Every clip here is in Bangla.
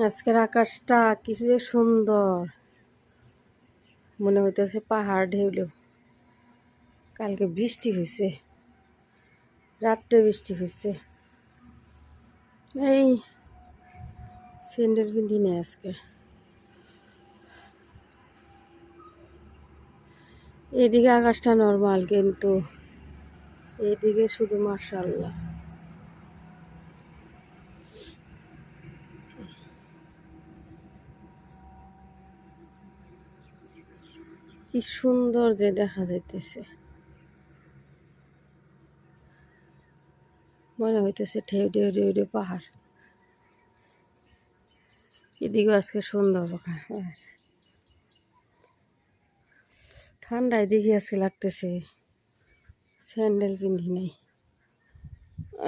আজকের আকাশটা কিছু যে সুন্দর। মনে হইতেছে পাহাড় ঢেউলেও কালকে বৃষ্টি হয়েছে রাত্রে বৃষ্টি হয়েছে এই স্যান্ডেল পিন্ধি নেই আজকে। এদিকে আকাশটা নর্মাল কিন্তু এদিকে শুধু মার্শাল্লাহ কি সুন্দর যে দেখা যাইতেছে। মনে হইতেছে ঢেউ ঢেউ ঢেউ ঢেউ, পাহাড়। এদিকেও আজকে সুন্দর পাহাড় ঠান্ডা এদিকে আজকে লাগতেছে, স্যান্ডেল পিন্ধি নাই।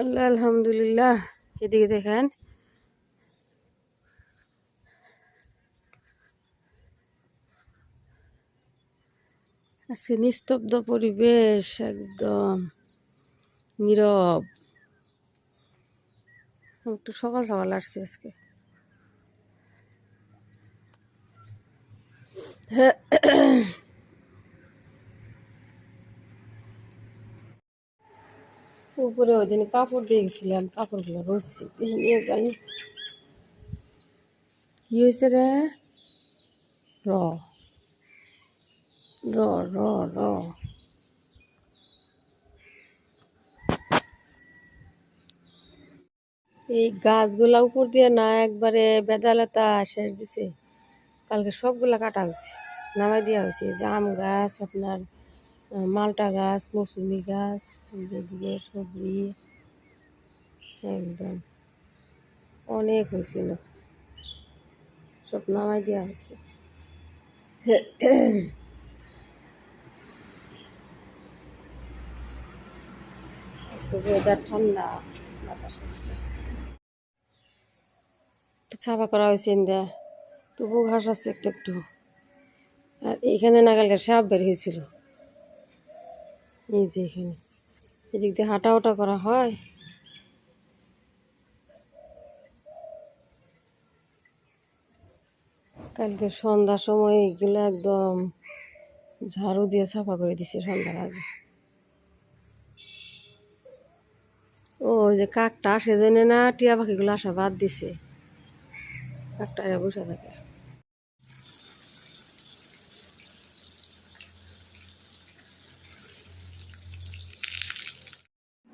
আল্লাহ, আলহামদুলিল্লাহ। এদিকে দেখেন আজকে নিস্তব্ধ পরিবেশ, একদম নীরব। একটু সকাল সকাল আসছে আজকে। উপরে ওই দিন কাপড় দিয়ে গেছিলাম কাপড়গুলো রসছি নিয়ে যাই কি হয়েছে রে? র। র র র। এই গাছগুলা উপর দিয়ে না একবারে বেদালতা শেষ দিছে। কালকে সবগুলা কাটা হয়েছে নামাই দেওয়া হয়েছে যে আম গাছ, আপনার মালটা গাছ, মৌসুমি গাছ, এদিকে সবজি, একদম। অনেক হয়েছিল সব নামাই দেওয়া হয়েছে ছাপা করা হয়েছে ইন্দা তবু ঘাস আছে একটু একটু। আর এইখানে নাগালকে সাপ বের হয়েছিল। এই যে এখানে। এদিক দিয়ে হাঁটা ওটা করা হয়। কালকে সন্ধ্যার সময় এগুলো একদম ঝাড়ু দিয়ে ছাপা করে দিছে সন্ধ্যার আগে। ও ওই যে কাকটা সেজন্য না, টিয়া পাখিগুলো আসা বাদ দিছে। কাকটা এরা বসে থাকে।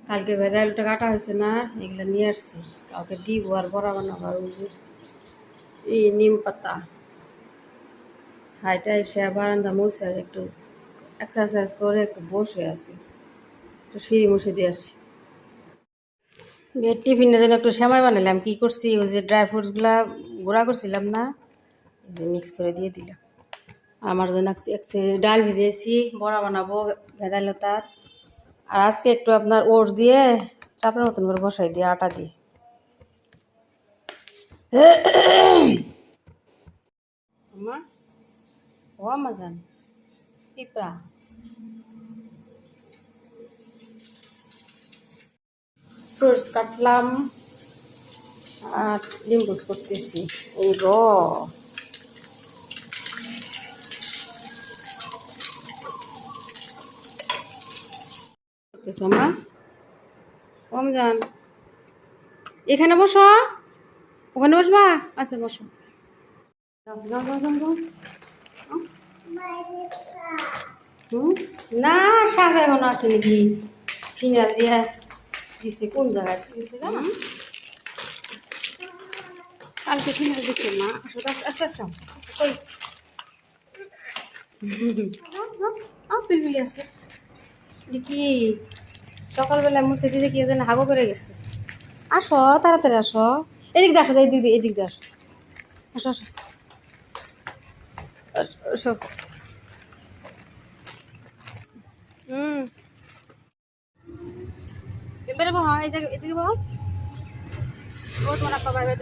কালকে ভেদাইলটা কাটা হয়েছে না, এগুলো নিয়ে আসছি। কাউকে দিব আর বড়া বানাবো আর এই নিম পাতা। হাইটা এসে বারান্দা মুছে একটু এক্সারসাইজ করে একটু বসে আছি। একটু সিঁড়ি মুছে দিয়ে আসছি। বেড টিফিনে যেন একটু সেমাই বানালাম কি করছি? ওই যে ড্রাই ফ্রুটসগুলা গুঁড়া করছিলাম না যে মিক্স করে দিয়ে দিলাম। আমার জন্য ডাল ভিজিয়েছি বড়া বানাবো ভেদাইলতার আর আজকে একটু আপনার ওটস দিয়ে চাপের মতন করে বসাই দিয়ে আটা দিয়ে। আমা ও আমাজান পিঁপড়া। ফ্রুটস কাটলাম আর লিম্বুস করতেছি। এই র। করতেছ মা রমজান। এখানে বসো। ওখানে বসবা? আচ্ছা বসো? না, শাক এখন আছে নাকি? ফিঙ্গার দিয়ে। দিছে কোন জায়গায় দিছে জানো? কালকে ফিঙ্গার দিছে মা তো, আস্তে আস্তে আসো, আস্তে আস্তে, কই? যাও, যাও। আও, পিলপিলি আছে। এটা কি সকালবেলা মুছে দিতে কি যেন হাগো করে গেছে। আসো তাড়াতাড়ি আসো। এদিক আসো এদিক দিয়ে এদিক দিয়ে আসো আসো। আসো আসো। হুম। এদিকে বহ। ও তোমার আপা বাইরে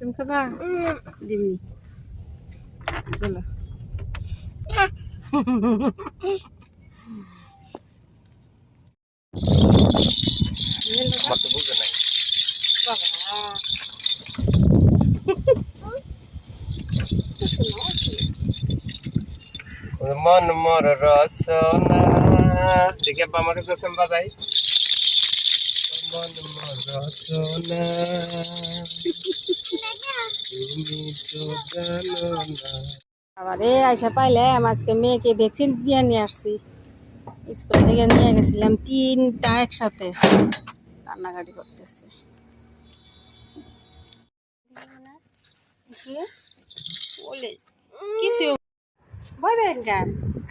আইসক্রিম খাবা? দিমনি চলো। মন মোর রসনা দেখে আব্বা আমাকে দোসম বাজাই। মন মোর তুমি তো জানো না আবার এ আইসা পাইলে আজকে মেয়েকে ভ্যাকসিন দিয়ে নিয়ে আসছি। স্কুল থেকে নিয়ে গেছিলাম তিনটা একসাথে। কান্নাকাটি করতেছে।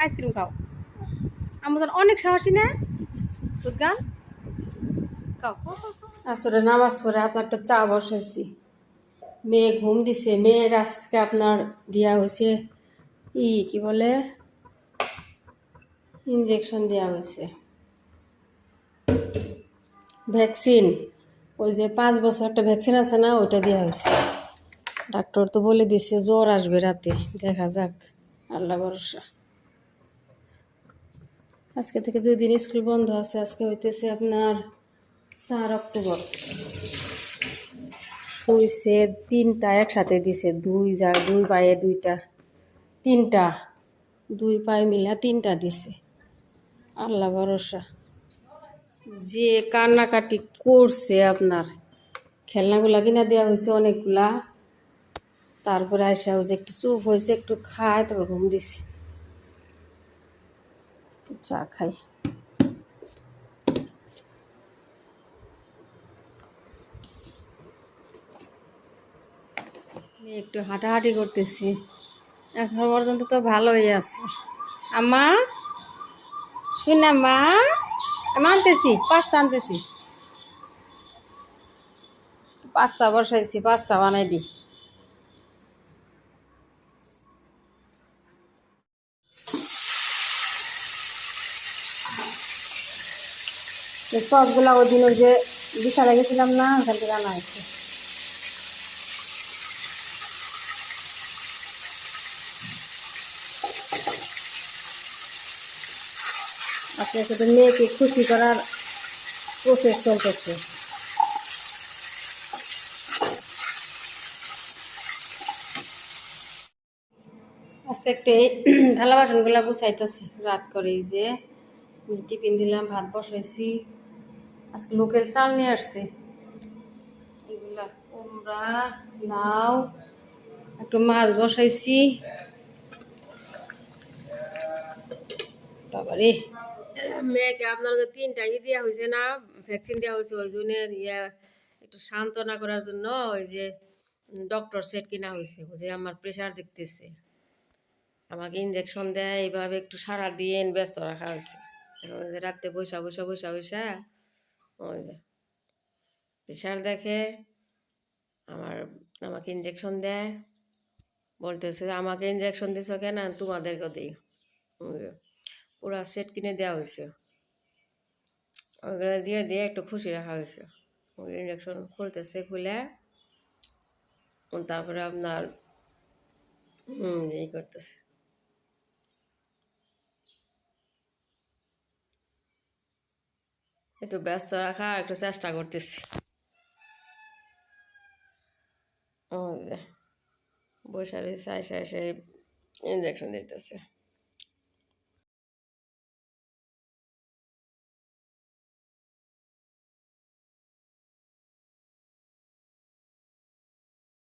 আইসক্রিম খাও। আমার অনেক সাহসী না? দুধ গান? আসলে নামাজ পড়ে আপনার একটা চা বসাইছি। মেয়ে ঘুম দিছে, মেয়ের আজকে আপনার দেওয়া হয়েছে ই, কি বলে? ইঞ্জেকশন দেওয়া হয়েছে। ভ্যাকসিন ওই যে পাঁচ বছর একটা ভ্যাকসিন আছে না, ওইটা দেওয়া হয়েছে। ডাক্তার তো বলে দিছে, জ্বর আসবে রাতে, দেখা যাক। আল্লাহ ভরসা। আজকে থেকে দুই দিন স্কুল বন্ধ আছে, আজকে হইতেছে আপনার চার অক্টোবর। হইছে তিনটা একসাথে দিছে, দুই যা, দুই পায়ে দুইটা। তিনটা, দুই পায়ে মিলা তিনটা দিছে। আল্লাহ ভরসা। যে কান্নাকাটি করছে আপনার, খেলনাগুলা কিনা দেওয়া হয়েছে অনেকগুলা, তারপরে আসা হয়েছে একটু চুপ হয়েছে একটু খায়, তারপর ঘুম দিছে। চা খাই। একটু হাঁটাহাঁটি করতেছি। এখন পর্যন্ত তো ভালোই আছে। আমা শুনা মা আমি আনতেছি, পাস্তা আনতেছি। পাস্তা বসাইছি, পাস্তা বানাই দিই সসগুলা ওই দিন ওই যে বিশালে গেছিলাম না, ওখান থেকে আনা হয়েছে। আস্তে আস্তে মেয়েকে খুশি করার প্রসেস চলতেছে। আজকে একটু এই থালা বাসনগুলা গুছাইতেছি, রাত করে যে টিফিন দিলাম, ভাত বসাইছি, আজকে লোকেল চাল নিয়ে আসছে। এগুলা কুমড়া, লাউ, একটু মাছ বসাইছি। বাবারে। মেয়েকে আপনাদের তিনটা ই দেওয়া হয়েছে না ভ্যাকসিন দেওয়া হয়েছে, ওই জন্য ইয়া একটু সান্ত্বনা করার জন্য ওই যে ডক্টর সেট কিনা হয়েছে ওই যে আমার প্রেশার দেখতেছে। আমাকে ইঞ্জেকশন দেয়, এইভাবে একটু সারা দিন ব্যস্ত রাখা হয়েছে। রাত্রে বৈশা বৈশা বৈশা বৈশা ওই যে প্রেশার দেখে আমার, আমাকে ইঞ্জেকশন দেয়। বলতেছে, আমাকে ইঞ্জেকশন দিছ কেন? তোমাদেরকে দিই। পুরা সেট কিনে দেওয়া হয়েছে। ওইগুলো দিয়ে দিয়ে একটু খুশি রাখা হয়েছে। ইঞ্জেকশন খুলতেছে, খুলে তারপরে আপনার এই করতেছে। একটু ব্যস্ত রাখা একটু চেষ্টা করতেছি। ওই যে বৈশাখী সাই সাই সে ইঞ্জেকশন দিতেছে।